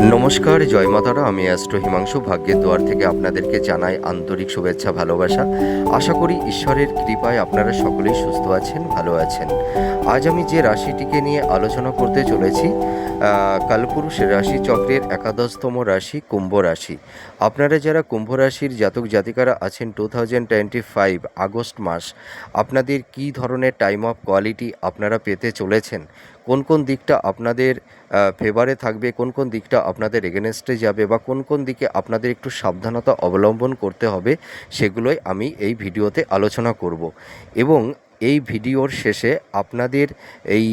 নমস্কার, জয় মাতারা। আমি অ্যাস্ট্রো হিমাংশু। ভাগ্যের দুয়ার থেকে আপনাদেরকে জানাই আন্তরিক শুভেচ্ছা, ভালোবাসা। আশা করি ঈশ্বরের কৃপায় আপনারা সকলেই সুস্থ আছেন, ভালো আছেন। আজ আমি যে রাশিটিকে নিয়ে আলোচনা করতে চলেছি কালপুরুষ রাশি চক্রের একাদশতম রাশি কুম্ভ রাশি। আপনারা যারা কুম্ভ রাশির জাতক জাতিকারা আছেন two thousand twenty five August মাস, আপনাদের কী ধরনের টাইম অফ কোয়ালিটি আপনারা পেতে চলেছেন? কোন কোন দিকটা আপনাদের ফেভারে থাকবে, কোন কোন দিকটা আপনাদের এগেনস্টে যাবে বা কোন কোন দিকে আপনাদের একটু সাবধানতা অবলম্বন করতে হবে, সেগুলোই আমি এই ভিডিওতে আলোচনা করব। এবং এই ভিডিওর শেষে আপনাদের এই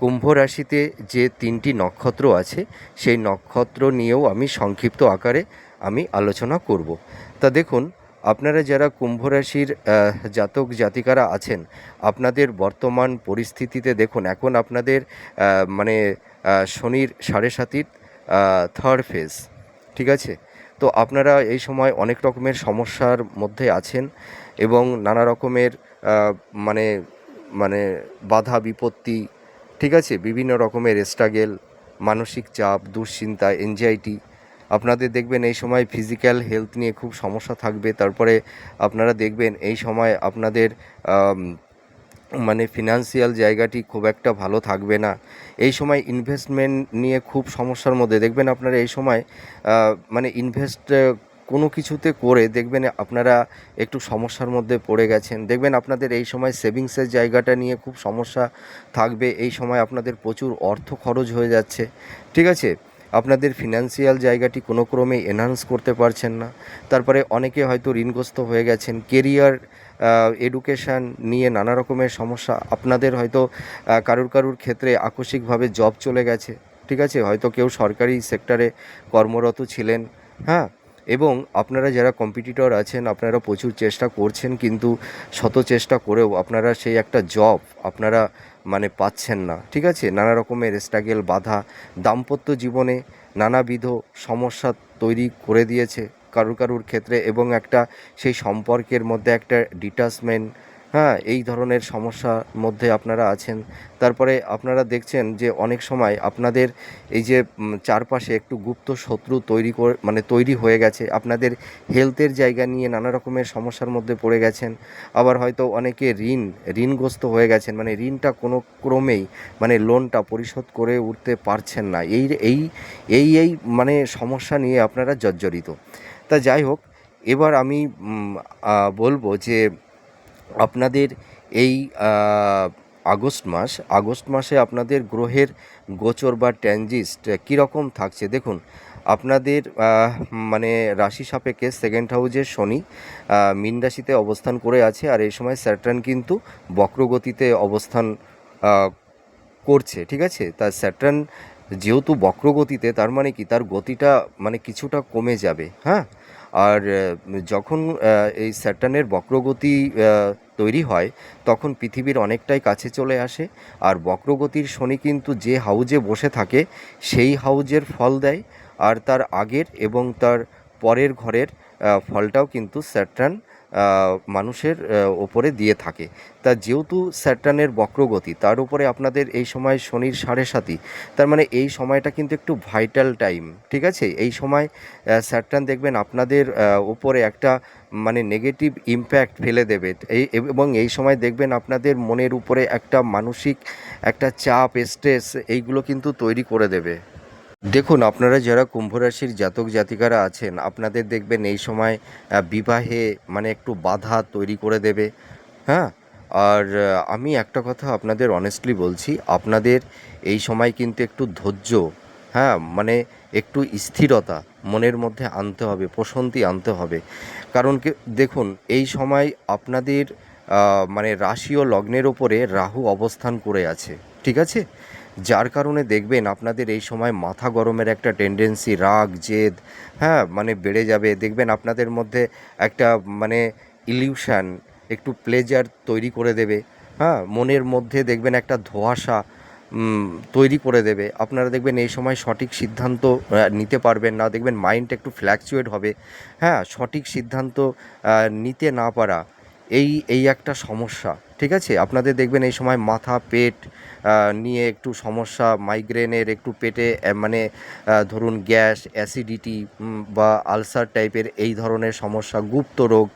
কুম্ভ রাশিতে যে তিনটি নক্ষত্র আছে, সেই নক্ষত্র নিয়েও আমি সংক্ষিপ্ত আকারে আমি আলোচনা করব। তা দেখুন আপনারা যারা কুম্ভ রাশির জাতক জাতিকারা আছেন, আপনাদের বর্তমান পরিস্থিতিতে দেখুন, এখন আপনাদের মানে শনির সাড়ে সাতির থার্ড ফেজ ঠিক আছে? তো আপনারা এই সময় অনেক রকমের সমস্যার মধ্যে আছেন এবং নানা রকমের মানে মানে বাধা বিপত্তি, ঠিক আছে? বিভিন্ন রকমের স্ট্রাগেল মানসিক চাপ, দুশ্চিন্তা এনজাইটি আপনাদের দেখবেন এই সময় ফিজিক্যাল হেলথ নিয়ে খুব সমস্যা থাকবে। তারপরে আপনারা দেখবেন এই সময় আপনাদের মানে ফিনান্সিয়াল জায়গাটি খুব একটা ভালো থাকবে না। এই সময় ইনভেস্টমেন্ট নিয়ে খুব সমস্যার মধ্যে। দেখবেন আপনারা এই সময় মানে ইনভেস্ট কোনো কিছুতে করে দেখবেন আপনারা একটু সমস্যার মধ্যে পড়ে গেছেন। দেখবেন আপনাদের এই সময় সেভিংসের জায়গাটা নিয়ে খুব সমস্যা থাকবে। এই সময় আপনাদের প্রচুর অর্থ খরচ হয়ে যাচ্ছে। ঠিক আছে? আপনাদের ফিনান্সিয়াল জায়গাটি কোনো ক্রমে এনহান্স করতে পারছেন না। তারপরে অনেকে হয়তো ঋণগ্রস্ত হয়ে গেছেন। কেরিয়ার এডুকেশান নিয়ে নানা রকমের সমস্যা। আপনাদের হয়তো কারুর কারুর ক্ষেত্রে আকস্মিকভাবে জব চলে গেছে। ঠিক আছে? হয়তো কেউ সরকারি সেক্টরে কর্মরত ছিলেন। হ্যাঁ? এবং আপনারা যারা কম্পিটিটর আছেন, আপনারা প্রচুর চেষ্টা করছেন, কিন্তু শত চেষ্টা করেও আপনারা সেই একটা জব আপনারা মানে পাচ্ছেন না। ঠিক আছে? নানা রকমের স্ট্রাগেল বাধা, দাম্পত্য জীবনে নানাবিধ সমস্যা তৈরি করে দিয়েছে কারুর কারুর ক্ষেত্রে এবং একটা সেই সম্পর্কের মধ্যে একটা ডিটাচমেন্ট হ্যাঁ এই ধরনের সমস্যার মধ্যে আপনারা আছেন। তারপরে আপনারা দেখছেন যে অনেক সময় আপনাদের এই যে চারপাশে একটু গুপ্ত শত্রু তৈরি করে মানে তৈরি হয়ে গেছে। আপনাদের হেলথের জায়গা নিয়ে নানা রকমের সমস্যার মধ্যে পড়ে গেছেন। আবার হয়তো অনেকে ঋণ, ঋণগ্রস্ত হয়ে গেছেন। মানে ঋণটা কোনো ক্রমেই মানে লোনটা পরিশোধ করে উঠতে পারছেন না। এই এই এই এই মানে সমস্যা নিয়ে আপনারা জর্জরিত। তা যাই হোক, এবার আমি বলব যে আপনাদের এই আগস্ট মাস, আগস্ট মাসে আপনাদের গ্রহের গোচর বা ট্যানজিস্ট কীরকম থাকছে? দেখুন, আপনাদের মানে রাশি সাপেক্ষে সেকেন্ড হাউজে শনি মীন রাশিতে অবস্থান করে আছে আর এই সময় স্যাটার্ন কিন্তু বক্রগতিতে অবস্থান করছে, ঠিক আছে? তা স্যাটার্ন যেহেতু বক্রগতিতে, তার মানে কি? তার গতিটা মানে কিছুটা কমে যাবে হ্যাঁ? আর যখন এই স্যাটার্নের বক্রগতি তৈরি হয়, তখন পৃথিবীর অনেকটাই কাছে চলে আসে। আর বক্রগতির শনি কিন্তু যে হাউজে বসে থাকে, সেই হাউজের ফল দেয়। আর তার আগের এবং তার পরের ঘরের ফলটাও কিন্তু স্যাটার্ন মানুষের ওপরে দিয়ে থাকে। তা যেহেতু স্যাটার্নের বক্রগতি, তার উপরে আপনাদের এই সময় শনির সাড়ে সাতি তার মানে এই সময়টা কিন্তু একটু ভাইটাল টাইম, ঠিক আছে? এই সময় স্যাটার্ন দেখবেন আপনাদের ওপরে একটা মানে নেগেটিভ ইম্প্যাক্ট ফেলে দেবে। এই, এবং এই সময় দেখবেন আপনাদের মনের উপরে একটা মানসিক একটা চাপ, স্ট্রেস, এইগুলো কিন্তু তৈরি করে দেবে। দেখুন, আপনারা যারা কুম্ভ রাশির জাতক জাতিকারা আছেন, আপনাদের দেখবেন এই সময় বিবাহে মানে একটু বাধা তৈরি করে দেবে। হ্যাঁ? আর আমি একটা কথা আপনাদের অনেস্টলি বলছি, আপনাদের এই সময় কিন্তু একটু ধৈর্য হ্যাঁ? মানে একটু স্থিরতা মনের মধ্যে আনতে হবে, প্রশান্তি আনতে হবে। কারণ কি, দেখুন, এই সময় আপনাদের মানে রাশি ও লগ্নের ওপরে রাহু অবস্থান করে আছে, ঠিক আছে? যার কারণে দেখবেন আপনাদের এই সময় মাথা গরমের একটা টেন্ডেন্সি রাগ, জেদ হ্যাঁ মানে বেড়ে যাবে। দেখবেন আপনাদের মধ্যে একটা মানে ইলিউশন একটু প্লেজার তৈরি করে দেবে। হ্যাঁ মনের মধ্যে দেখবেন একটা ধোঁয়াশা তৈরি করে দেবে। আপনারা দেখবেন এই সময় সঠিক সিদ্ধান্ত নিতে পারবেন না। দেখবেন মাইন্ড একটু ফ্ল্যাকচুয়েট হবে। হ্যাঁ সঠিক সিদ্ধান্ত নিতে না পারা, এই এই একটা সমস্যা, ঠিক আছে? আপনাদের দেখবেন এই সময় মাথা, পেট নিয়ে একটু সমস্যা মাইগ্রেনের একটু পেটে মানে ধরুন গ্যাস অ্যাসিডিটি বা আলসার টাইপের এই ধরনের সমস্যা, গুপ্ত রোগ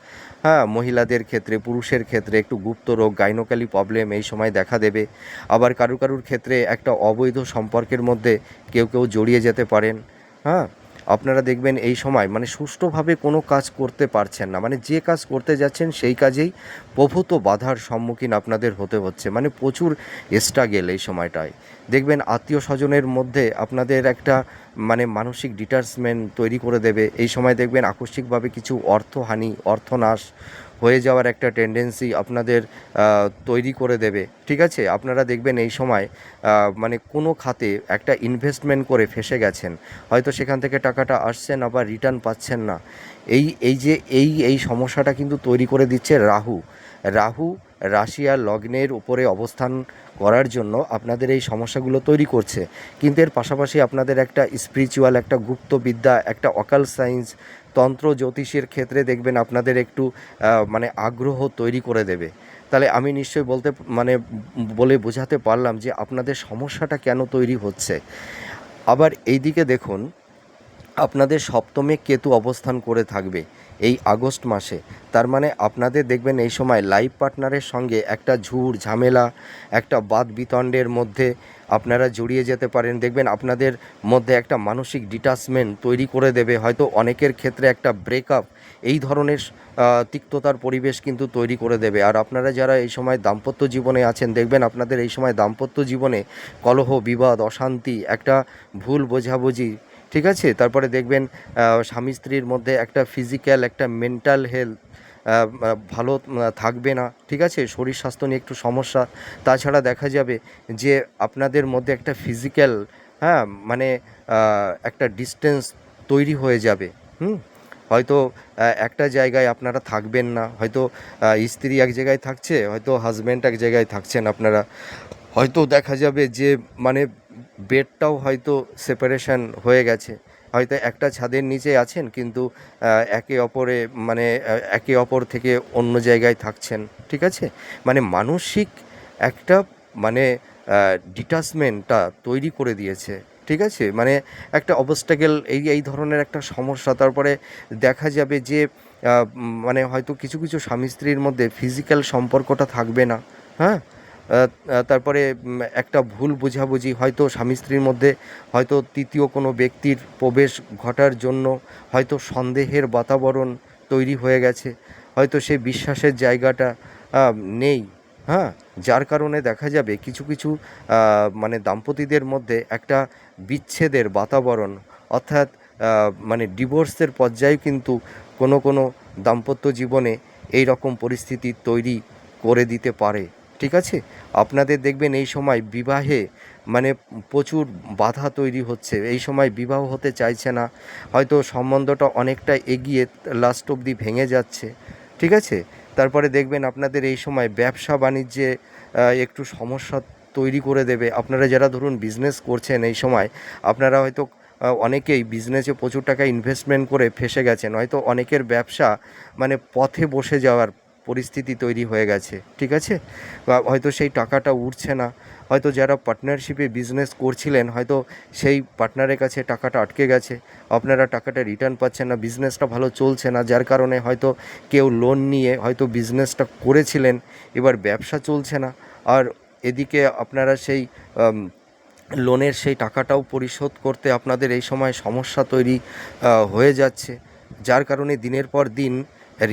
হ্যাঁ মহিলাদের ক্ষেত্রে, পুরুষের ক্ষেত্রে একটু গুপ্ত রোগ গাইনোকালি প্রবলেম এই সময় দেখা দেবে। আবার কারু কারুর ক্ষেত্রে একটা অবৈধ সম্পর্কের মধ্যে কেউ কেউ জড়িয়ে যেতে পারেন হ্যাঁ। আপনারা দেখবেন এই সময় মানে সুষ্ঠুভাবে কোনো কাজ করতে পারছেন না। মানে যে কাজ করতে যাচ্ছেন সেই কাজেই প্রভূত বাধার সম্মুখীন আপনাদের হতে হচ্ছে। মানে প্রচুর স্ট্রাগেল এই সময়টায়। দেখবেন আত্মীয় স্বজনের মধ্যে আপনাদের একটা মানে মানসিক ডিটার্সমেন্ট তৈরি করে দেবে। এই সময় দেখবেন আকস্মিকভাবে কিছু অর্থহানি, অর্থনাশ হয়ে যাওয়ার একটা টেন্ডেন্সি আপনাদের তৈরি করে দেবে। ঠিক আছে? আপনারা দেখবেন এই সময় মানে কোনো খাতে একটা ইনভেস্টমেন্ট করে ফেসে গেছেন। হয়তো সেখান থেকে টাকাটা আসছে না বা রিটার্ন পাচ্ছেন না। এই এই যে, এই এই সমস্যাটা কিন্তু তৈরি করে দিচ্ছে রাহু। রাহু রাশিয়ার লগ্নের উপরে অবস্থান করার জন্য আপনাদের এই সমস্যাগুলো তৈরি করছে। কিন্তু এর পাশাপাশি আপনাদের একটা স্পিরিচুয়াল একটা গুপ্তবিদ্যা, একটা অকাল সায়েন্স তন্ত্র জ্যোতিষের ক্ষেত্রে দেখবেন আপনাদের একটু মানে আগ্রহ তৈরি করে দেবে। তাহলে আমি নিশ্চয়ই বলতে মানে বলে বোঝাতে পারলাম যে আপনাদের সমস্যাটা কেন তৈরি হচ্ছে। আবার এইদিকে দেখুন, আপনাদের সপ্তমে কেতু অবস্থান করে থাকবে। এই আগস্ট মাসে। তার মানে আপনাদের দেখবেন এই সময় লাইফ পার্টনারের সঙ্গে একটা ঝুড় ঝামেলা, একটা বাদ বিতণ্ডের মধ্যে আপনারা জড়িয়ে যেতে পারেন। দেখবেন আপনাদের মধ্যে একটা মানসিক ডিটাচমেন্ট তৈরি করে দেবে। হয়তো অনেকের ক্ষেত্রে একটা ব্রেকআপ এই ধরনের তিক্ততার পরিবেশ কিন্তু তৈরি করে দেবে। আর আপনারা যারা এই সময় দাম্পত্য জীবনে আছেন, দেখবেন আপনাদের এই সময় দাম্পত্য জীবনে কলহ, বিবাদ, অশান্তি, একটা ভুল বোঝাবুঝি ঠিক আছে? তারপরে দেখবেন স্বামী স্ত্রীর মধ্যে একটা ফিজিক্যাল একটা মেন্টাল হেলথ ভালো থাকবে না, ঠিক আছে? শরীর স্বাস্থ্য নিয়ে একটু সমস্যা। তাছাড়া দেখা যাবে যে, আপনাদের মধ্যে একটা ফিজিক্যাল হ্যাঁ মানে একটা ডিস্টেন্স তৈরি হয়ে যাবে, হুম? হয়তো একটা জায়গায় আপনারা থাকবেন না, হয়তো স্ত্রী এক জায়গায় থাকছে, হয়তো হাজব্যান্ড এক জায়গায় থাকছেন আপনারা। হয়তো দেখা যাবে যে মানে বেডটাও হয়তো সেপারেশন হয়ে গেছে। হয়তো একটা ছাদের নিচে আছেন, কিন্তু একে অপরে মানে একে অপর থেকে অন্য জায়গায় থাকছেন, ঠিক আছে? মানে মানসিক একটা মানে ডিটাচমেন্টটা তৈরি করে দিয়েছে, ঠিক আছে? মানে একটা অবস্টাকেল এই এই ধরনের একটা সমস্যা। তারপরে দেখা যাবে যে মানে হয়তো কিছু কিছু স্বামী স্ত্রীর মধ্যে ফিজিক্যাল সম্পর্কটা থাকবে না হ্যাঁ? তারপরে একটা ভুল বোঝাবুঝি, হয়তো স্বামী স্ত্রীর মধ্যে, হয়তো তৃতীয় কোনো ব্যক্তির প্রবেশ ঘটার জন্য, হয়তো সন্দেহের বাতাবরণ তৈরি হয়ে গেছে, হয়তো সেই বিশ্বাসের জায়গাটা নেই হ্যাঁ? যার কারণে দেখা যাবে কিছু কিছু মানে দাম্পতিদের মধ্যে একটা বিচ্ছেদের বাতাবরণ, অর্থাৎ মানে ডিভোর্সের পর্যায়ে কিন্তু কোনো কোনো দাম্পত্য জীবনে এই রকম পরিস্থিতি তৈরি করে দিতে পারে। ঠিক আছে? আপনাদের দেখবেন এই সময় বিবাহে মানে প্রচুর বাধা তৈরি হচ্ছে। এই সময় বিবাহ হতে চাইছে না। হয়তো সম্বন্ধটা অনেকটা এগিয়ে লাস্ট অবধি ভেঙে যাচ্ছে। ঠিক আছে? তারপরে দেখবেন আপনাদের এই সময় ব্যবসা বাণিজ্যে একটু সমস্যা তৈরি করে দেবে। আপনারা যারা ধরুন বিজনেস করছেন এই সময়, আপনারা হয়তো অনেকেই বিজনেসে প্রচুর টাকা ইনভেস্টমেন্ট করে ফেসে গেছেন। হয়তো অনেকের ব্যবসা মানে পথে বসে যাওয়ার পরিস্থিতি তৈরি হয়ে গেছে, ঠিক আছে? বা হয়তো সেই টাকাটা উঠছে না। হয়তো যারা পার্টনারশিপে বিজনেস করছিলেন, হয়তো সেই পার্টনারের কাছে টাকাটা আটকে গেছে। আপনারা টাকাটা রিটার্ন পাচ্ছেন না বিজনেসটা ভালো চলছে না। যার কারণে হয়তো কেউ লোন নিয়ে হয়তো বিজনেসটা করেছিলেন, এবার ব্যবসা চলছে না। আর এদিকে আপনারা সেই লোনের সেই টাকাটাও পরিশোধ করতে আপনাদের এই সময় সমস্যা তৈরি হয়ে যাচ্ছে। যার কারণে দিনের পর দিন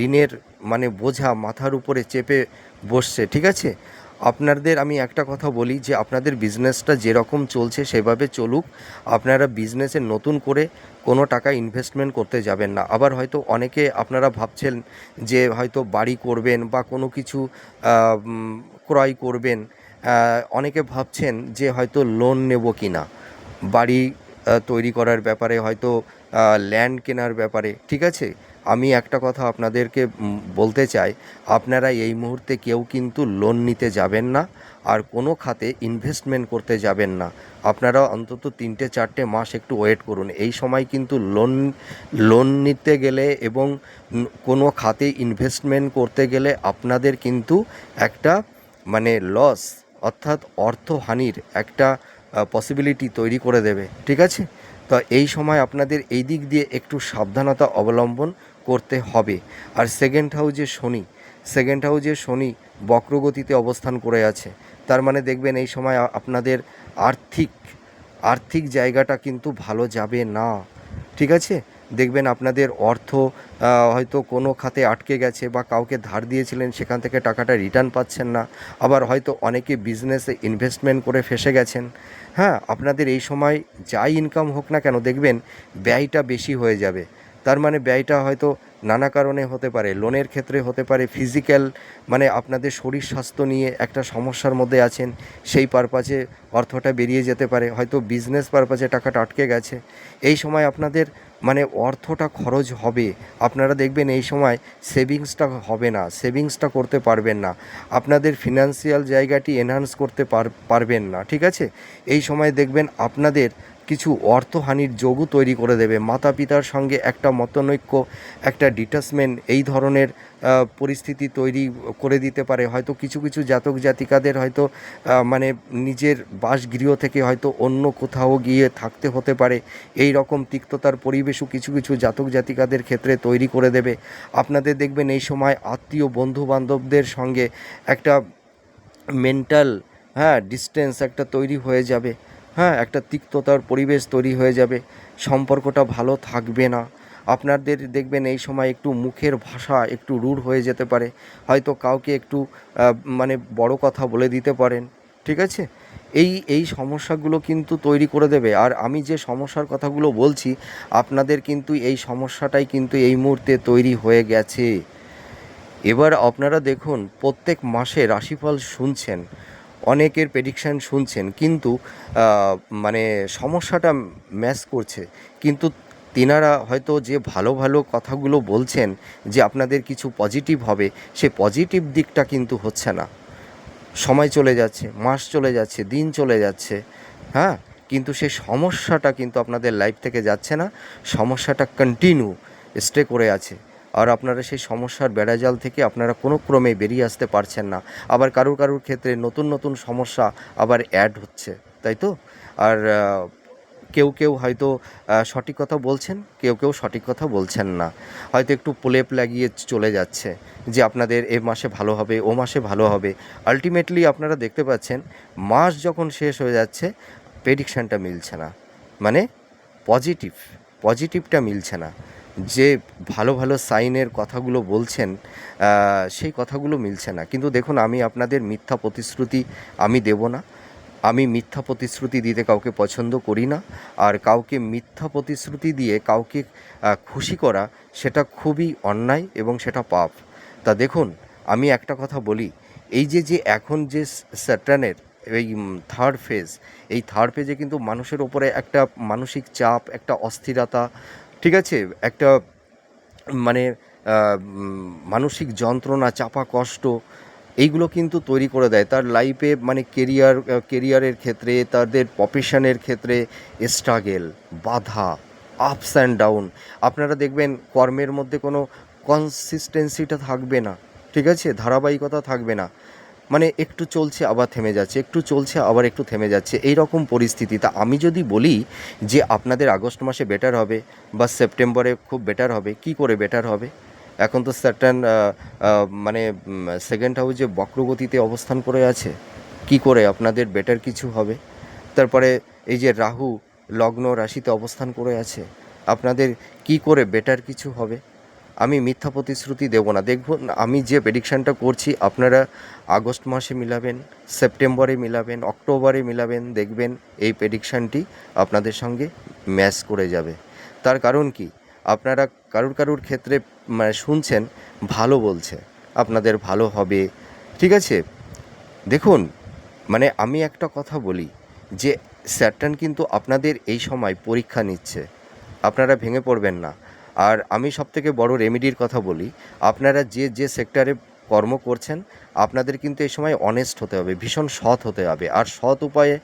ঋণের মানে বোঝা মাথার উপরে চেপে বসছে, ঠিক আছে? আপনাদের আমি একটা কথা বলি যে আপনাদের বিজনেসটা যেরকম চলছে সেভাবে চলুক। আপনারা বিজনেসে নতুন করে কোনো টাকা ইনভেস্টমেন্ট করতে যাবেন না। আবার হয়তো অনেকে আপনারা ভাবছেন যে হয়তো বাড়ি করবেন বা কোনো কিছু ক্রয় করবেন। অনেকে ভাবছেন যে হয়তো লোন নেব কি না বাড়ি তৈরি করার ব্যাপারে হয়তো ল্যান্ড কেনার ব্যাপারে, ঠিক আছে? আমি একটা কথা আপনাদেরকে বলতে চাই। আপনারা এই মুহূর্তে কেউ কিন্তু লোন নিতে যাবেন না আর কোনো খাতে ইনভেস্টমেন্ট করতে যাবেন না। আপনারা অন্তত তিনটে, চারটে মাস একটু ওয়েট করুন। এই সময় কিন্তু লোন লোন নিতে গেলে এবং কোনো খাতে ইনভেস্টমেন্ট করতে গেলে আপনাদের কিন্তু একটা মানে লস অর্থাৎ অর্থহানির একটা পসিবিলিটি তৈরি করে দেবে। ঠিক আছে? তো এই সময় আপনাদের এই দিক দিয়ে একটু সাবধানতা অবলম্বন। করতে হবে। আর সেকেন্ড হাউজে শনি সেকেন্ড হাউজে শনি বক্রগতিতে অবস্থান করে আছে। তার মানে দেখবেন এই সময় আপনাদের আর্থিক আর্থিক জায়গাটা কিন্তু ভালো যাবে না। ঠিক আছে? দেখবেন আপনাদের অর্থ হয়তো কোনো খাতে আটকে গেছে বা কাউকে ধার দিয়েছিলেন, সেখান থেকে টাকাটা রিটার্ন পাচ্ছেন না। আবার হয়তো অনেকে বিজনেসে ইনভেস্টমেন্ট করে ফেসে গেছেন। হ্যাঁ আপনাদের এই সময় যাই ইনকাম হোক না কেন, দেখবেন ব্যয়টা বেশি হয়ে যাবে। তার মানে ব্যয়টা হয়তো নানা কারণে হতে পারে লোনের ক্ষেত্রে হতে পারে ফিজিক্যাল মানে আপনাদের শরীর স্বাস্থ্য নিয়ে একটা সমস্যার মধ্যে আছেন, সেই পারপাজে অর্থটা বেরিয়ে যেতে পারে, হয়তো বিজনেস পারপাজে টাকাটা আটকে গেছে। এই সময় আপনাদের মানে অর্থটা খরচ হবে। আপনারা দেখবেন এই সময় সেভিংসটা হবে না সেভিংসটা করতে পারবেন না। আপনাদের ফিনান্সিয়াল জায়গাটি এনহান্স করতে পার- পারবেন না, ঠিক আছে? এই সময় দেখবেন আপনাদের কিছু অর্থহানির যোগও তৈরি করে দেবে। মাতা পিতার সঙ্গে একটা মতনৈক্য, একটা ডিটাচমেন্ট এই ধরনের পরিস্থিতি তৈরি করে দিতে পারে। হয়তো কিছু কিছু জাতক জাতিকাদের হয়তো মানে নিজের বাসগৃহ থেকে হয়তো অন্য কোথাও গিয়ে থাকতে হতে পারে। এই রকম তিক্ততার পরিবেশও কিছু কিছু জাতক জাতিকাদের ক্ষেত্রে তৈরি করে দেবে। আপনাদের দেখবেন এই সময় আত্মীয় বন্ধু বান্ধবদের সঙ্গে একটা মেন্টাল হ্যাঁ ডিস্টেন্স একটা তৈরি হয়ে যাবে। হ্যাঁ একটা তিক্ততার পরিবেশ তৈরি হয়ে যাবে। সম্পর্কটা ভালো থাকবে না। আপনাদের দেখবেন এই সময় একটু মুখের ভাষা একটু রূঢ় হয়ে যেতে পারে। হয়তো কাউকে একটু মানে বড় কথা বলে দিতে পারেন। ঠিক আছে? এই এই সমস্যাগুলো কিন্তু তৈরি করে দেবে। আর আমি যে সমস্যার কথাগুলো বলছি, আপনাদের কিন্তু এই সমস্যাটাই কিন্তু এই মুহূর্তে তৈরি হয়ে গেছে। এবার আপনারা দেখুন, প্রত্যেক মাসে রাশিফল শুনছেন। অনেকের প্রেডিকশান শুনছেন, কিন্তু মানে সমস্যাটা ম্যাচ করছে। কিন্তু তেনারা হয়তো যে ভালো ভালো কথাগুলো বলছেন, যে আপনাদের কিছু পজিটিভ হবে, সে পজিটিভ দিকটা কিন্তু হচ্ছে না। সময় চলে যাচ্ছে, মাস চলে যাচ্ছে, দিন চলে যাচ্ছে হ্যাঁ? কিন্তু সেই সমস্যাটা কিন্তু আপনাদের লাইফ থেকে যাচ্ছে না, সমস্যাটা কন্টিনিউ স্টে করে আছে। আর আপনারা সেই সমস্যার বেড়াজাল থেকে আপনারা কোনো ক্রমে বেরিয়ে আসতে পারছেন না। আবার কারুর কারুর ক্ষেত্রে নতুন নতুন সমস্যা আবার অ্যাড হচ্ছে, তাই তো? আর কেউ কেউ হয়তো সঠিক কথা বলছেন, কেউ কেউ সঠিক কথা বলছেন না। হয়তো একটু প্রলেপ লাগিয়ে চলে যাচ্ছে যে আপনাদের এ মাসে ভালো হবে, ও মাসে ভালো হবে। আলটিমেটলি আপনারা দেখতে পাচ্ছেন, মাস যখন শেষ হয়ে যাচ্ছে প্রেডিকশানটা মিলছে না। মানে পজিটিভ পজিটিভটা মিলছে না। যে ভালো ভালো সাইনের কথাগুলো বলছেন সেই কথাগুলো মিলছে না। কিন্তু দেখুন, আমি আপনাদের মিথ্যা প্রতিশ্রুতি আমি দেব না। আমি মিথ্যা প্রতিশ্রুতি দিতে কাউকে পছন্দ করি না। আর কাউকে মিথ্যা প্রতিশ্রুতি দিয়ে কাউকে খুশি করা, সেটা খুবই অন্যায় এবং সেটা পাপ। তা দেখুন, আমি একটা কথা বলি। এই যে যে এখন যে স্যাটার্নের এই থার্ড ফেজ এই থার্ড ফেজে কিন্তু মানুষের ওপরে একটা মানসিক চাপ, একটা অস্থিরতা ঠিক আছে? একটা মানে মানসিক যন্ত্রণা, চাপা কষ্ট, এইগুলো কিন্তু তৈরি করে দেয়। তার লাইফে মানে কেরিয়ার কেরিয়ারের ক্ষেত্রে, তাদের প্রফেশনের ক্ষেত্রে স্ট্রাগেল বাধা আপস অ্যান্ড ডাউন আপনারা দেখবেন, কর্মের মধ্যে কোনো কনসিস্টেন্সিটা থাকবে না। ঠিক আছে? ধারাবাহিকতা থাকবে না। মানে একটু চলছে, আবার থেমে যাচ্ছে, একটু চলছে, আবার একটু থেমে যাচ্ছে এই রকম পরিস্থিতি। তা আমি যদি বলি যে আপনাদের আগস্ট মাসে বেটার হবে বা সেপ্টেম্বরে খুব বেটার হবে, কি করে বেটার হবে? এখন তো সার্টান মানে সেকেন্ড হাউসে বক্রগতিতে অবস্থান করে আছে। কি করে আপনাদের বেটার কিছু হবে? তারপরে এই যে রাহু, লগ্ন রাশিতে অবস্থান করে আছে, আপনাদের কি করে বেটার কিছু হবে? আমি মিথ্যা প্রতিশ্রুতি দেব না। দেখুন, আমি যে প্রেডিকশানটা করছি, আপনারা আগস্ট মাসে মিলাবেন, সেপ্টেম্বরে মিলাবেন, অক্টোবরে মিলাবেন, দেখবেন এই প্রেডিকশানটি আপনাদের সঙ্গে ম্যাচ করে যাবে। তার কারণ কি? আপনারা কারুর কারুর ক্ষেত্রে মানে শুনছেন, ভালো বলছে, আপনাদের ভালো হবে। ঠিক আছে? দেখুন মানে আমি একটা কথা বলি, যে স্যাটার্ন কিন্তু আপনাদের এই সময় পরীক্ষা নিচ্ছে। আপনারা ভেঙে পড়বেন না। আর আমি সব থেকে বড় রেমিডির কথা বলি, আপনারা যে যে সেক্টরে কর্ম করছেন, আপনাদের কিন্তু এই সময় অনেস্ট হতে হবে, ভীষণ সৎ হতে হবে, আর সৎ উপায়ে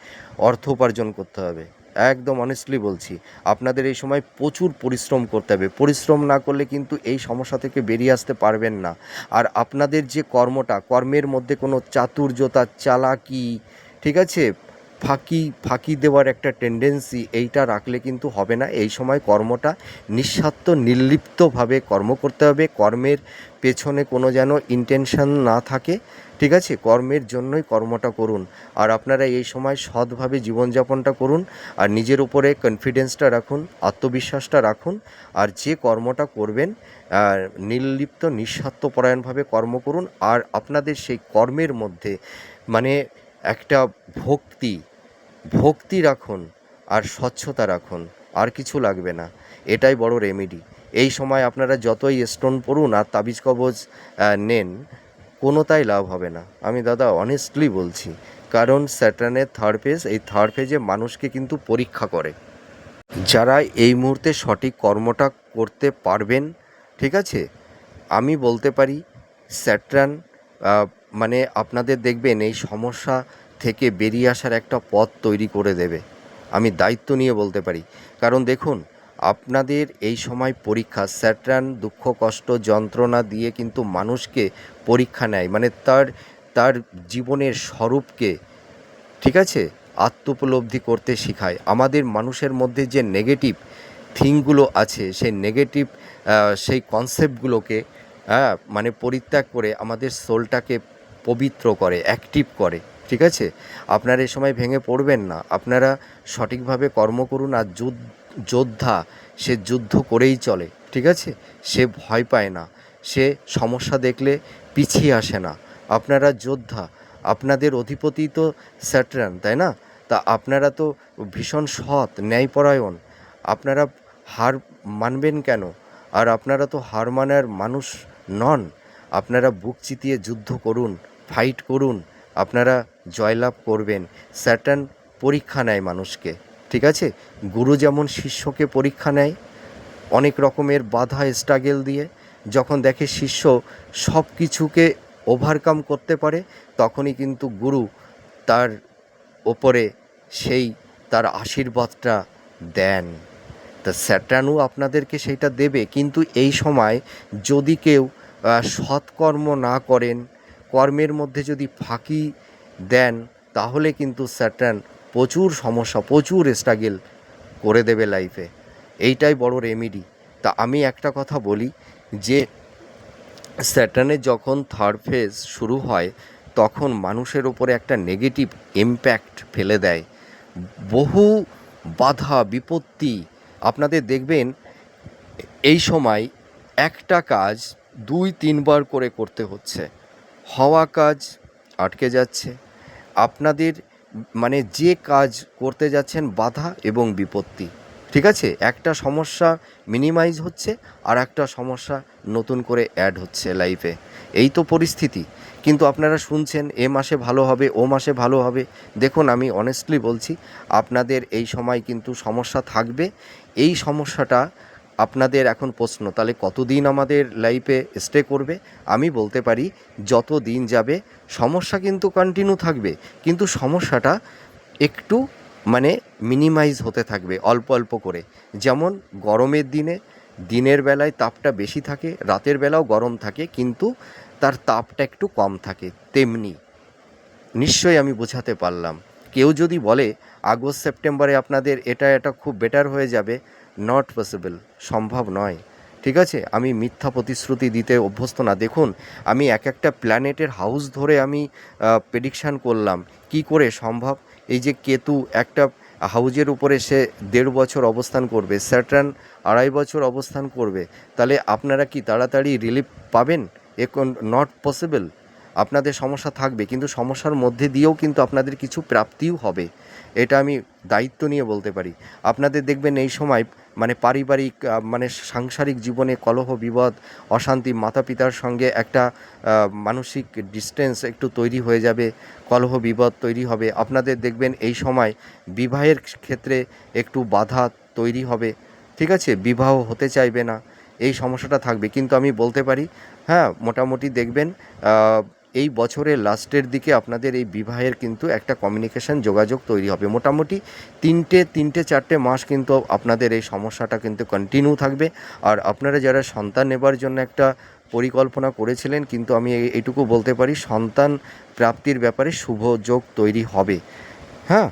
অর্থ উপার্জন করতে হবে। একদম অনেস্টলি বলছি, আপনাদের এই সময় প্রচুর পরিশ্রম করতে হবে, পরিশ্রম না করলে কিন্তু এই সমস্যা থেকে বেরিয়ে আসতে পারবেন না। আর আপনাদের যে কর্মটা, কর্মের মধ্যে কোনো চাতুর্যতা, চালাকি, ঠিক আছে? ফাঁকি ফাঁকি দেওয়ার একটা টেন্ডেন্সি এইটা রাখলে কিন্তু হবে না। এই সময় কর্মটা নিঃস্বার্থ, নির্লিপ্তভাবে কর্ম করতে হবে। কর্মের পেছনে কোনো যেন ইন্টেনশন না থাকে, ঠিক আছে? কর্মের জন্যই কর্মটা করুন। আর আপনারা এই সময় সৎভাবে জীবনযাপনটা করুন আর নিজের উপরে কনফিডেন্সটা রাখুন, আত্মবিশ্বাসটা রাখুন আর যে কর্মটা করবেন নির্লিপ্ত, নিঃস্বার্থপরায়ণভাবে কর্ম করুন। আর আপনাদের সেই কর্মের মধ্যে মানে একটা ভক্তি ভক্তি রাখুন আর স্বচ্ছতা রাখুন, আর কিছু লাগবে না। এটাই বড় রেমেডি এই সময় আপনারা যতই স্টোন পড়ুন আর তাবিজ কবজ নেন কোনোটাই লাভ হবে না। আমি দাদা অনেস্টলি বলছি, কারণ স্যাটার্নের থার্ড ফেজ এই থার্ড ফেজে মানুষকে কিন্তু পরীক্ষা করে। যারা এই মুহূর্তে সঠিক কর্মটা করতে পারবেন, ঠিক আছে? আমি বলতে পারি, স্যাটরান মানে আপনাদের দেখবেন এই সমস্যা থেকে বেরিয়ে আসার একটা পথ তৈরি করে দেবে। আমি দায়িত্ব নিয়ে বলতে পারি। কারণ দেখুন, আপনাদের এই সময় পরীক্ষা, স্যাটরান দুঃখ, কষ্ট, যন্ত্রণা দিয়ে কিন্তু মানুষকে পরীক্ষা নেয়। মানে তার তার জীবনের স্বরূপকে, ঠিক আছে? আত্মোপলব্ধি করতে শেখায়। আমাদের মানুষের মধ্যে যে নেগেটিভ থিংগুলো আছে, সেই নেগেটিভ সেই কনসেপ্টগুলোকে হ্যাঁ মানে পরিত্যাগ করে আমাদের সোলটাকে পবিত্র করে অ্যাক্টিভ করে। ঠিক আছে? আপনারা এ সময় ভেঙে পড়বেন না। আপনারা সঠিকভাবে কর্ম করুন আর যুদ্ধ সে যুদ্ধ করেই চলে, ঠিক আছে? সে ভয় পায় না। সে সমস্যা দেখলে পিছিয়ে আসে না। আপনারা যোদ্ধা, আপনাদের অধিপতি তো স্যাটরান, তাই না? তা আপনারা তো ভীষণ সৎ, ন্যায়পরায়ণ। আপনারা হার মানবেন কেন? আর আপনারা তো হার মানার মানুষ নন। আপনারা বুক চিতিয়ে যুদ্ধ করুন ফাইট করুন আপনারা জয়লাভ করবেন। স্যাটার্ন পরীক্ষা নেয় মানুষকে, ঠিক আছে? গুরু যেমন শিষ্যকে পরীক্ষা নেয়, অনেক রকমের বাধা স্ট্রাগেল দিয়ে, যখন দেখে শিষ্য সব কিছুকে ওভারকাম করতে পারে, তখনই কিন্তু গুরু তার ওপরে সেই তার আশীর্বাদটা দেন। তা স্যাটানও আপনাদেরকে সেইটা দেবে, কিন্তু এই সময় যদি কেউ সৎকর্ম না করেন কর্মের মধ্যে যদি ফাঁকি দেন, তাহলে কিন্তু স্যাটান প্রচুর সমস্যা, প্রচুর স্ট্রাগেল করে দেবে লাইফে এইটাই বড় রেমিডি তা আমি একটা কথা বলি যে স্যাটানের যখন থার্ড ফেজ শুরু হয়, তখন মানুষের ওপরে একটা নেগেটিভ ইম্প্যাক্ট ফেলে দেয়। বহু বাধা, বিপত্তি। আপনাদের দেখবেন, এই সময় একটা কাজ দুই, তিনবার করে করতে হচ্ছে। হওয়া কাজ আটকে যাচ্ছে। আপনাদের মানে যে কাজ করতে যাচ্ছেন বাধা এবং বিপত্তি। ঠিক আছে? একটা সমস্যা মিনিমাইজ হচ্ছে আর একটা সমস্যা নতুন করে অ্যাড হচ্ছে লাইফে এই তো পরিস্থিতি। কিন্তু আপনারা শুনছেন, এ মাসে ভালো হবে, ও মাসে ভালো হবে। দেখুন, আমি অনেস্টলি বলছি, আপনাদের এই সময় কিন্তু সমস্যা থাকবে। এই সমস্যাটা আপনাদের এখন প্রশ্ন, তাহলে কতদিন আমাদের লাইফে স্টে করবে? আমি বলতে পারি যত দিন যাবে, সমস্যা কিন্তু কন্টিনিউ থাকবে, কিন্তু সমস্যাটা একটু মানে মিনিমাইজ হতে থাকবে, অল্প অল্প করে। যেমন গরমের দিনে, দিনের বেলায় তাপটা বেশি থাকে, রাতের বেলাও গরম থাকে, কিন্তু তার তাপটা একটু কম থাকে, তেমনি। নিশ্চয়ই আমি বোঝাতে পারলাম। কেউ যদি বলে, আগস্ট, সেপ্টেম্বরে আপনাদের এটা এটা খুব বেটার হয়ে যাবে নট পসিবল সম্ভব নয়। ঠিক আছে? আমি মিথ্যা প্রতিশ্রুতি দিতে অভ্যস্ত না। দেখুন, আমি এক একটা প্ল্যানেটের হাউস ধরে আমি প্রেডিকশান করলাম। কি করে সম্ভব? এই যে কেতু একটা হাউজের উপরে সে দেড় বছর অবস্থান করবে স্যাটার্ন আড়াই বছর অবস্থান করবে। তাহলে আপনারা কি তাড়াতাড়ি রিলিফ পাবেন? এ নট পসিবল আপনাদের সমস্যা থাকবে, কিন্তু সমস্যার মধ্যে দিয়েও কিন্তু আপনাদের কিছু প্রাপ্তিও হবে। এটা আমি দায়িত্ব নিয়ে বলতে পারি। আপনাদের দেখবেন এই সময় মানে পারিবারিক মানে সাংসারিক জীবনে কলহ, বিবাদ, অশান্তি মাতা পিতার সঙ্গে একটা মানসিক ডিস্টেন্স একটু তৈরি হয়ে যাবে, কলহ, বিবাদ তৈরি হবে। আপনাদের দেখবেন এই সময় বিবাহের ক্ষেত্রে একটু বাধা তৈরি হবে। ঠিক আছে? বিবাহ হতে চাইবে না। এই সমস্যাটা থাকবে। কিন্তু আমি বলতে পারি হ্যাঁ মোটামুটি দেখবেন এই বছরের লাস্টের দিকে আপনাদের এই বিবাহের কিন্তু একটা কমিউনিকেশন যোগাযোগ তৈরি হবে। মোটামুটি তিনটে তিনটে, চারটে মাস কিন্তু আপনাদের এই সমস্যাটা কিন্তু কন্টিনিউ থাকবে। আর আপনারা যারা সন্তান নেবার জন্য একটা পরিকল্পনা করেছিলেন, কিন্তু আমি এইটুকু বলতে পারি, সন্তান প্রাপ্তির ব্যাপারে শুভ যোগ তৈরি হবে। হ্যাঁ?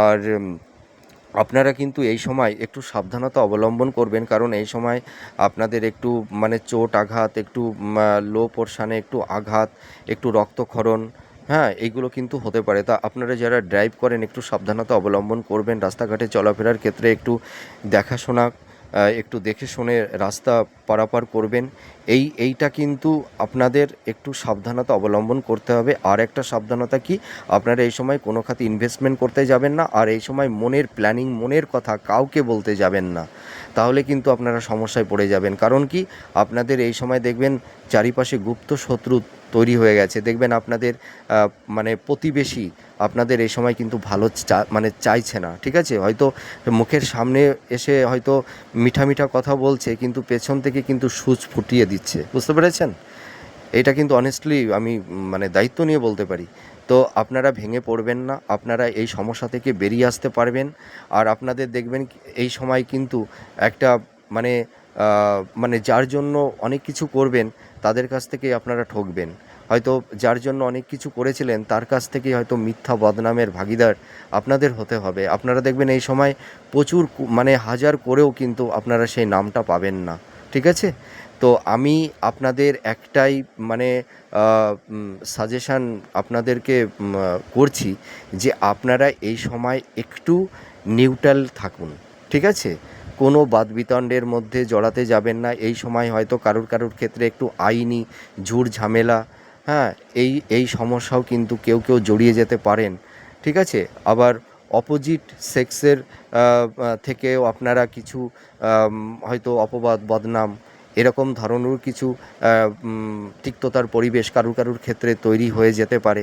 আর আপনারা কিন্তু এই সময় একটু সাবধানতা অবলম্বন করবেন, কারণ এই সময় আপনাদের একটু মানে চোট আঘাত, একটু লো পোর্শানে একটু আঘাত, একটু রক্তক্ষরণ হ্যাঁ এইগুলো কিন্তু হতে পারে। তা আপনারা যারা ড্রাইভ করেন, একটু সাবধানতা অবলম্বন করবেন। রাস্তাঘাটে চলাফেরার ক্ষেত্রে একটু দেখাশোনা একটু দেখে শুনে রাস্তা পারাপার করবেন। এই, এইটা কিন্তু আপনাদের একটু সাবধানতা অবলম্বন করতে হবে। আর একটা সাবধানতা কি? আপনারা এই সময় কোনো খাতে ইনভেস্টমেন্ট করতে যাবেন না। আর এই সময় মনের প্ল্যানিং মনের কথা কাউকে বলতে যাবেন না। তাহলে কিন্তু আপনারা সমস্যায় পড়ে যাবেন। কারণ কি? আপনাদের এই সময় দেখবেন চারিপাশে গুপ্ত শত্রু তৈরি হয়ে গেছে। দেখবেন আপনাদের মানে প্রতিবেশী আপনাদের এই সময় কিন্তু ভালো চা মানে চাইছে না, ঠিক আছে? হয়তো মুখের সামনে এসে হয়তো মিঠা মিঠা কথা বলছে, কিন্তু পেছন থেকে কিন্তু সুচ ফুটিয়ে দিচ্ছে। বুঝতে পেরেছেন? এটা কিন্তু অনেস্টলি আমি মানে দায়িত্ব নিয়ে বলতে পারি। তো আপনারা ভেঙে পড়বেন না, আপনারা এই সমস্যা থেকে বেরিয়ে আসতে পারবেন। আর আপনাদের দেখবেন এই সময় কিন্তু একটা মানে মানে যার জন্য অনেক কিছু করবেন তাদের কাছ থেকেই আপনারা ঠকবেন। হয়তো যার জন্য অনেক কিছু করেছিলেন, তার কাছ থেকেই হয়তো মিথ্যা বদনামের ভাগিদার আপনাদের হতে হবে। আপনারা দেখবেন এই সময় প্রচুর মানে হাজার করেও কিন্তু আপনারা সেই নামটা পাবেন না। ঠিক আছে? তো আমি আপনাদের একটাই মানে সাজেশান আপনাদেরকে করছি যে আপনারা এই সময় একটু নিউট্রাল থাকুন। ঠিক আছে? কোনো বাদবিতণ্ডের মধ্যে জড়াতে যাবেন না। এই সময় হয়তো কারুর কারুর ক্ষেত্রে একটু আইনি ঝুর ঝামেলা হ্যাঁ এই এই সমস্যাও কিন্তু কেউ কেউ জড়িয়ে যেতে পারেন, ঠিক আছে? আবার অপোজিট সেক্সের থেকেও আপনারা কিছু হয়তো অপবাদ, বদনাম এরকম ধরনের কিছু তিক্ততার পরিবেশ কারুর কারুর ক্ষেত্রে তৈরি হয়ে যেতে পারে।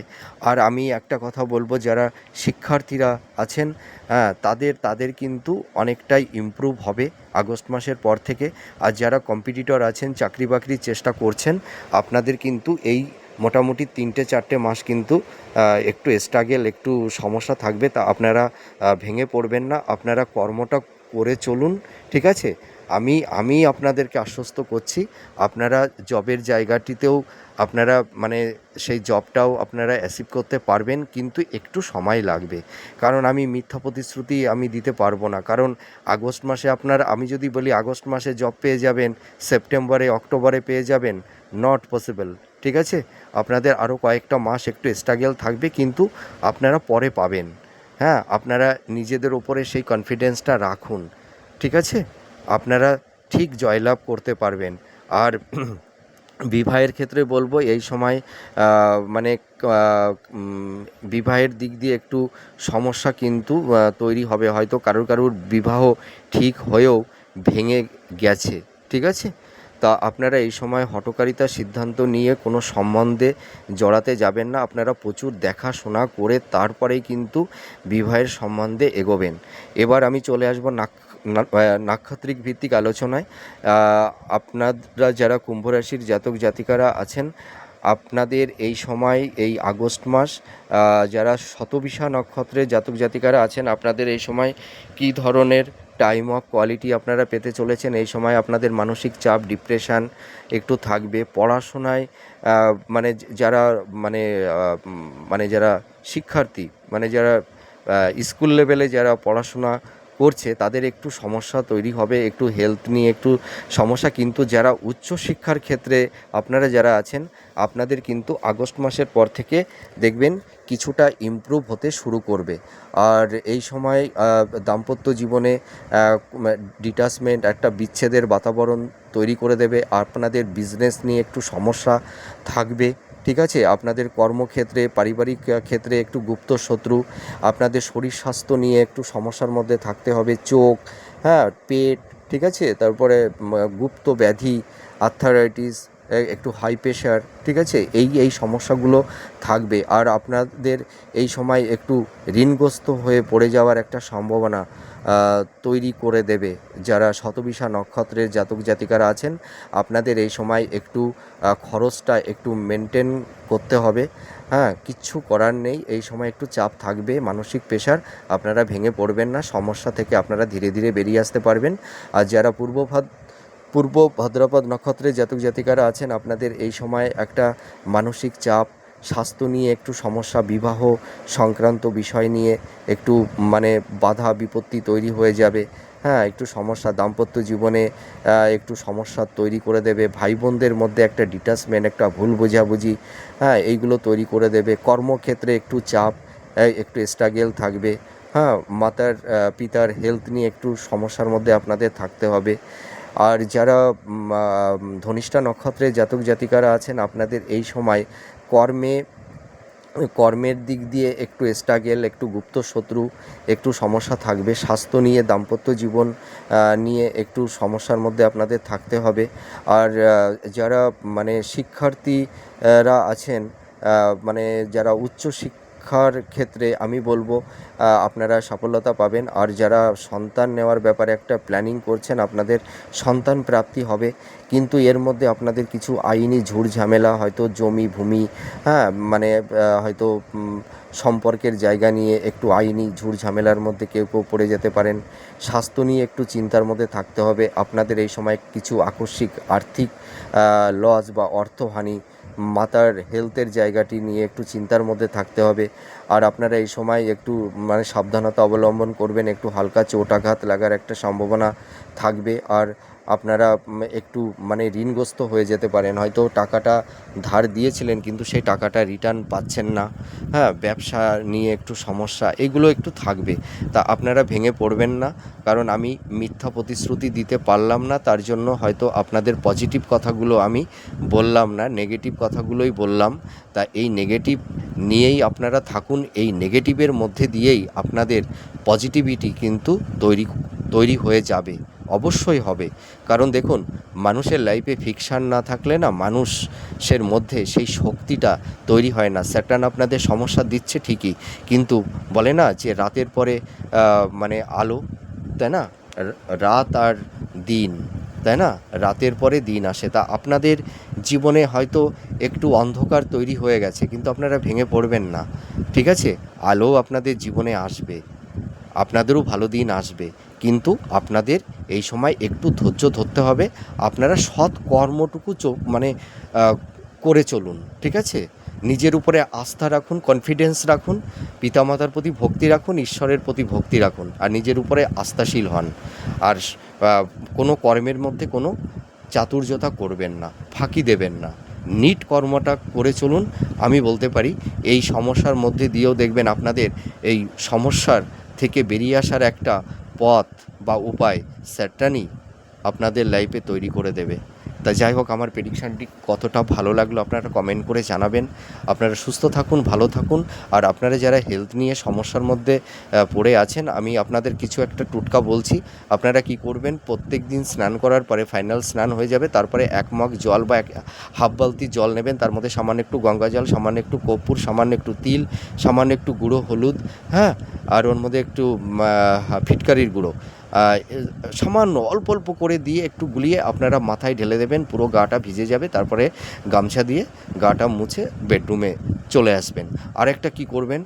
আর আমি একটা কথা বলব, যারা শিক্ষার্থীরা আছেন হ্যাঁ তাদের তাদের কিন্তু অনেকটাই ইমপ্রুভ হবে আগস্ট মাসের পর থেকে। আর যারা কম্পিটিটর আছেন, চাকরি বাকরির চেষ্টা করছেন, আপনাদের কিন্তু এই মোটামুটি তিনটে, চারটে মাস কিন্তু একটু স্ট্রাগেল একটু সমস্যা থাকবে। তা আপনারা ভেঙে পড়বেন না। আপনারা কর্মটা করে চলুন, ঠিক আছে? আমি আমি আপনাদেরকে আশ্বস্ত করছি, আপনারা জবের জায়গাটিতেও আপনারা মানে সেই জবটাও আপনারা অ্যাসিভ করতে পারবেন, কিন্তু একটু সময় লাগবে। কারণ আমি মিথ্যা প্রতিশ্রুতি আমি দিতে পারব না। কারণ আগস্ট মাসে আপনার, আমি যদি বলি আগস্ট মাসে জব পেয়ে যাবেন, সেপ্টেম্বরে, অক্টোবরে পেয়ে যাবেন নট পসিবল ঠিক আছে? আপনাদের আরও কয়েকটা মাস একটু স্ট্রাগেল থাকবে, কিন্তু আপনারা পরে পাবেন। হ্যাঁ আপনারা নিজেদের ওপরে সেই কনফিডেন্সটা রাখুন, ঠিক আছে? আপনারা ঠিক জয়লাভ করতে পারবেন। আর বিবাহের ক্ষেত্রে বলব, এই সময় মানে বিবাহের দিক দিয়ে একটু সমস্যা কিন্তু তৈরি হবে। হয়তো কারোর কারোর বিবাহ ঠিক হয়েও ভেঙে গেছে, ঠিক আছে? তা আপনারা এই সময় হটকারিতার সিদ্ধান্ত নিয়ে কোনো সম্বন্ধে জড়াতে যাবেন না। আপনারা প্রচুর দেখাশোনা করে তারপরেই কিন্তু বিবাহের সম্বন্ধে এগোবেন। এবার আমি চলে আসব নাক নাক্ষত্রিক ভিত্তিক আলোচনায় আপনারা যারা কুম্ভ রাশির জাতক জাতিকারা আছেন, আপনাদের এই সময়, এই আগস্ট মাস যারা শতবিশা নক্ষত্রের জাতক জাতিকারা আছেন, আপনাদের এই সময় কী ধরনের টাইম অফ কোয়ালিটি আপনারা পেতে চলেছেন? এই সময় আপনাদের মানসিক চাপ ডিপ্রেশন একটু থাকবে। পড়াশোনায় মানে যারা মানে মানে যারা শিক্ষার্থী মানে যারা স্কুল লেভেলে যারা পড়াশোনা করছে, তাদের একটু সমস্যা তৈরি হবে, একটু হেলথ নিয়ে একটু সমস্যা। কিন্তু যারা উচ্চশিক্ষার ক্ষেত্রে আপনারা যারা আছেন, আপনাদের কিন্তু আগস্ট মাসের পর থেকে দেখবেন কিছুটা ইমপ্রুভ হতে শুরু করবে। আর এই সময় দাম্পত্য জীবনে ডিটাচমেন্ট একটা বিচ্ছেদের বাতাবরণ তৈরি করে দেবে। আপনাদের বিজনেস নিয়ে একটু সমস্যা থাকবে। ঠিক আছে, আপনাদের কর্মক্ষেত্রে, পারিবারিক ক্ষেত্রে একটু গুপ্ত শত্রু, আপনাদের শরীর স্বাস্থ্য নিয়ে একটু সমস্যার মধ্যে থাকতে হবে, চোখ হ্যাঁ পেট, ঠিক আছে? তারপরে গুপ্ত ব্যাধি আর্থারাইটিস একটু হাই প্রেশার ঠিক আছে? এই এই সমস্যাগুলো থাকবে। আর আপনাদের এই সময় একটু ঋণগ্রস্ত হয়ে পড়ে যাওয়ার একটা সম্ভাবনা। তৈরি করে দেবে। যারা শতবিশা নক্ষত্রের জাতক জাতিকারা আছেন, আপনাদের এই সময় একটু খরচটা একটু মেনটেন করতে হবে। হ্যাঁ কিচ্ছু করার নেই। এই সময় একটু চাপ থাকবে, মানসিক প্রেশার আপনারা ভেঙে পড়বেন না। সমস্যা থেকে আপনারা ধীরে ধীরে বেরিয়ে আসতে পারবেন। আর যারা পূর্বভাদ পূর্ব ভদ্রপদ নক্ষত্রের জাতক জাতিকারা আছেন, আপনাদের এই সময় একটা মানসিক চাপ স্বাস্থ্য নিয়ে একটু সমস্যা, বিবাহ সংক্রান্ত বিষয় নিয়ে একটু মানে বাধা বিপত্তি তৈরি হয়ে যাবে। হ্যাঁ একটু সমস্যা, দাম্পত্য জীবনে একটু সমস্যা তৈরি করে দেবে। ভাই বোনদের মধ্যে একটা ডিটাচমেন্ট একটা ভুল বোঝাবুঝি হ্যাঁ এইগুলো তৈরি করে দেবে। কর্মক্ষেত্রে একটু চাপ একটু স্ট্রাগেল থাকবে। হ্যাঁ মাতার পিতার হেলথ নিয়ে একটু সমস্যার মধ্যে আপনাদের থাকতে হবে। আর যারা ধনিষ্ঠা নক্ষত্রের জাতক জাতিকারা আছেন, আপনাদের এই সময় কর্মে, কর্মের দিক দিয়ে একটু স্ট্রাগেল একটু গুপ্ত শত্রু, একটু সমস্যা থাকবে। স্বাস্থ্য নিয়ে, দাম্পত্য জীবন নিয়ে একটু সমস্যার মধ্যে আপনাদের থাকতে হবে। আর যারা মানে শিক্ষার্থীরা আছেন মানে যারা উচ্চ শিক্ষার ক্ষেত্রে আমি বলব আপনারা সফলতা পাবেন। আর যারা সন্তান নেওয়ার ব্যাপারে একটা প্ল্যানিং করছেন, আপনাদের সন্তান প্রাপ্তি হবে। কিন্তু এর মধ্যে আপনাদের কিছু আইনি ঝুড় ঝামেলা, হয়তো জমি, ভূমি হ্যাঁ মানে হয়তো সম্পর্কের জায়গা নিয়ে একটু আইনি ঝুড় ঝামেলার মধ্যে কেউ কেউ পড়ে যেতে পারেন। স্বাস্থ্য নিয়ে একটু চিন্তার মধ্যে থাকতে হবে। আপনাদের এই সময় কিছু আকস্মিক আর্থিক লস বা অর্থহানি মাতার হেলথের জায়গাটি নিয়ে একটু চিন্তার মধ্যে থাকতে হবে। আর আপনারা এই সময় একটু মানে সাবধানতা অবলম্বন করবেন, একটু হালকা চোট আঘাত লাগার একটা সম্ভাবনা থাকবে। আর আপনারা একটু মানে ঋণগ্রস্ত হয়ে যেতে পারেন। হয়তো টাকাটা ধার দিয়েছিলেন কিন্তু সেই টাকাটা রিটার্ন পাচ্ছেন না। হ্যাঁ ব্যবসা নিয়ে একটু সমস্যা, এগুলো একটু থাকবে। তা আপনারা ভেঙে পড়বেন না, কারণ আমি মিথ্যা প্রতিশ্রুতি দিতে পারলাম না, তার জন্য হয়তো আপনাদের পজিটিভ কথাগুলো আমি বললাম না নেগেটিভ কথাগুলোই বললাম। তা এই নেগেটিভ নিয়েই আপনারা থাকুন, এই নেগেটিভের মধ্যে দিয়েই আপনাদের পজিটিভিটি কিন্তু তৈরি তৈরি হয়ে যাবে। অবশ্যই হবে। কারণ দেখুন, মানুষের লাইফে ফিকশান না থাকলে না মানুষের মধ্যে সেই শক্তিটা তৈরি হয় না। স্যাটার্ন আপনাদের সমস্যা দিচ্ছে ঠিকই। কিন্তু বলে না যে রাতের পরে মানে আলো, তাই না? রাত আর দিন, তাই না? রাতের পরে দিন আসে। তা আপনাদের জীবনে হয়তো একটু অন্ধকার তৈরি হয়ে গেছে, কিন্তু আপনারা ভেঙে পড়বেন না। ঠিক আছে? আলো আপনাদের জীবনে আসবে। আপনাদেরও ভালো দিন আসবে। কিন্তু আপনাদের এই সময় একটু ধৈর্য ধরতে হবে। আপনারা সৎ কর্মটুকু মানে করে চলুন, ঠিক আছে? নিজের উপরে আস্থা রাখুন কনফিডেন্স রাখুন, পিতামাতার প্রতি ভক্তি রাখুন, ঈশ্বরের প্রতি ভক্তি রাখুন, আর নিজের উপরে আস্থাশীল হন। আর কোনো কর্মের মধ্যে কোনো চাতুর্যতা করবেন না, ফাঁকি দেবেন না। নিট কর্মটা করে চলুন। আমি বলতে পারি, এই সমস্যার মধ্যে দিয়েও দেখবেন আপনাদের এই সমস্যার থেকে বেরিয়ে আসার একটা পথ বা উপায় স্যাটানি আপনাদের লাইফে তৈরি করে দেবে। তা যাই হোক, আমার প্রেডিকশানটি কতটা ভালো লাগল আপনারা কমেন্ট করে জানাবেন। আপনারা সুস্থ থাকুন, ভালো থাকুন, আর আপনারা যারা হেলথ নিয়ে সমস্যার মধ্যে পড়ে আছেন, আমি আপনাদের কিছু একটা টুটকা বলছি। আপনারা কি করবেন প্রত্যেক দিন স্নান করার পরে ফাইনাল স্নান হয়ে যাবে, তারপরে এক মগ জল বা এক হাফ বালতি জল নেবেন, তার মধ্যে সামান্য একটু গঙ্গা জল, সামান্য একটু কর্পূর, সামান্য একটু তিল, সামান্য একটু গুঁড়ো হলুদ হ্যাঁ? আর ওর মধ্যে একটু ফিটকারির গুঁড়ো। সামান্য অল্প অল্প করে দিয়ে একটু গুলিয়ে আপনারা মাথায় ঢেলে দেবেন, পুরো গাটা ভিজে যাবে, তারপরে গামছা দিয়ে গাটা মুছে বেডরুমে চলে আসবেন। আর একটা কী করবেন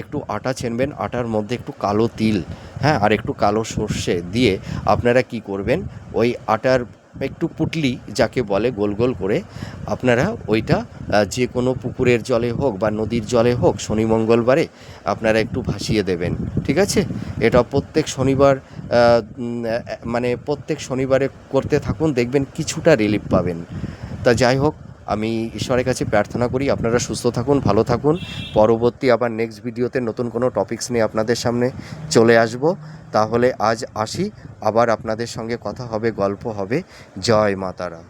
একটু আটা ছেনবেন, আটার মধ্যে একটু কালো তিল হ্যাঁ আর একটু কালো সর্ষে দিয়ে আপনারা কি করবেন, ওই আটার একটু পুটলি যাকে বলে গোল গোল করে, আপনারা ওইটা যে কোনো পুকুরের জলে হোক বা নদীর জলে হোক শনি মঙ্গলবারে আপনারা একটু ভাসিয়ে দেবেন, ঠিক আছে? এটা প্রত্যেক শনিবার মানে প্রত্যেক শনিবারে করতে থাকুন, দেখবেন কিছুটা রিলিফ পাবেন। তা যাই হোক আমি ঈশ্বরের কাছে প্রার্থনা করি, আপনারা সুস্থ থাকুন, ভালো থাকুন। পরবর্তী আবার নেক্সট ভিডিওতে নতুন কোনো টপিকস নিয়ে আপনাদের সামনে চলে আসব। তাহলে আজ আসি, আবার আপনাদের সঙ্গে কথা হবে, গল্প হবে। জয় মাতারা।